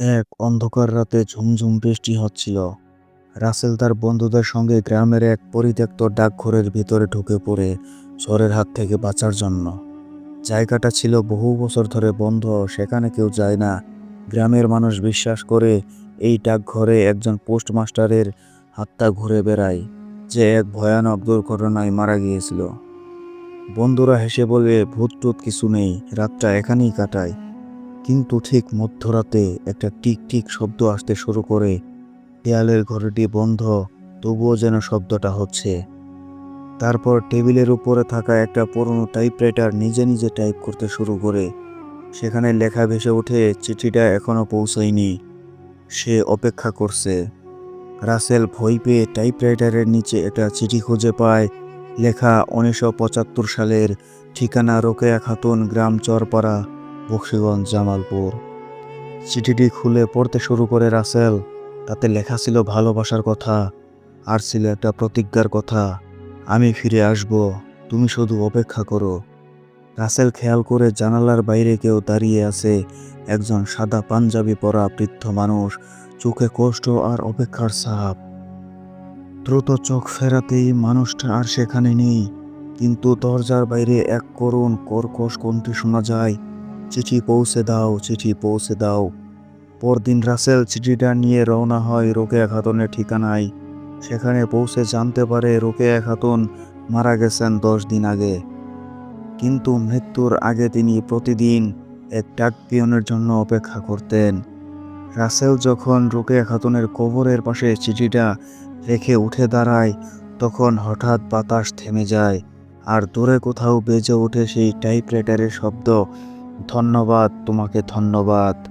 এক অন্ধকার রাতে ঝুমঝুম বৃষ্টি হচ্ছিল। রাসেল তার বন্ধুদের সঙ্গে গ্রামের এক পরিত্যক্ত ডাকঘরের ভিতরে ঢুকে পড়ে ঝড়ের হাত থেকে বাঁচার জন্য। জায়গাটা ছিল বহু বছর ধরে বন্ধ, সেখানে কেউ যায় না। গ্রামের মানুষ বিশ্বাস করে এই ডাকঘরে একজন পোস্টমাস্টারের হাতটা ঘুরে বেড়ায়, যে এক ভয়ানক দুর্ঘটনায় মারা গিয়েছিল। বন্ধুরা হেসে বলে ভূত টুত কিছু নেই, রাতটা এখানেই কাটায়। কিন্তু ঠিক মধ্যরাতে একটা টিক টিক শব্দ আসতে শুরু করে। দেয়ালের ঘরটি বন্ধ, তবুও যেন শব্দটা হচ্ছে। তারপর টেবিলের উপরে থাকা একটা পুরনো টাইপরাইটার নিজে নিজে টাইপ করতে শুরু করে। সেখানে লেখা ভেসে ওঠে, চিঠিটা এখনও পৌঁছায়নি। সে অপেক্ষা করছে। রাসেল ভয় পেয়ে টাইপরাইটারের নিচে একটা চিঠি খুঁজে পায়। লেখা, উনিশশো পঁচাত্তর সালের ঠিকানা রোকেয়া খাতুন গ্রাম চরপাড়া। বক্সিগঞ্জ, জামালপুর। চিঠিটি খুলে পড়তে শুরু করে রাসেল। তাতে লেখা ছিল ভালোবাসার কথা, আর ছিল একটা প্রতিজ্ঞার কথা। আমি ফিরে আসব, তুমি শুধু অপেক্ষা করো। রাসেল খেয়াল করে জানালার বাইরে কেউ দাঁড়িয়ে আছে, একজন সাদা পাঞ্জাবি পরা বৃদ্ধ মানুষ, চোখে কষ্ট আর অপেক্ষার সাপ দ্রুত চোখ ফেরাতেই মানুষটা আর সেখানে নেই, কিন্তু দরজার বাইরে এক করুণ কর্কশ কণ্ঠে শোনা যায় চিঠি পৌঁছে দাও, চিঠি পৌঁছে দাও। পরদিন রাসেল চিঠিটা নিয়ে রওনা হয় রোকেয়া খাতুনের ঠিকানায়। সেখানে পৌঁছে জানতে পারে রোকেয়া খাতুন মারা গেছেন দশ দিন আগে। কিন্তু মৃত্যুর আগে তিনি প্রতিদিন এক ডাক পিয়নের জন্য অপেক্ষা করতেন। রাসেল যখন রোকেয়া খাতুনের কবরের পাশে চিঠিটা রেখে উঠে দাঁড়ায়, তখন হঠাৎ বাতাস থেমে যায়, আর দূরে কোথাও বেজে ওঠে সেই টাইপরাইটারের শব্দ। ধন্যবাদ তোমাকে ধন্যবাদ।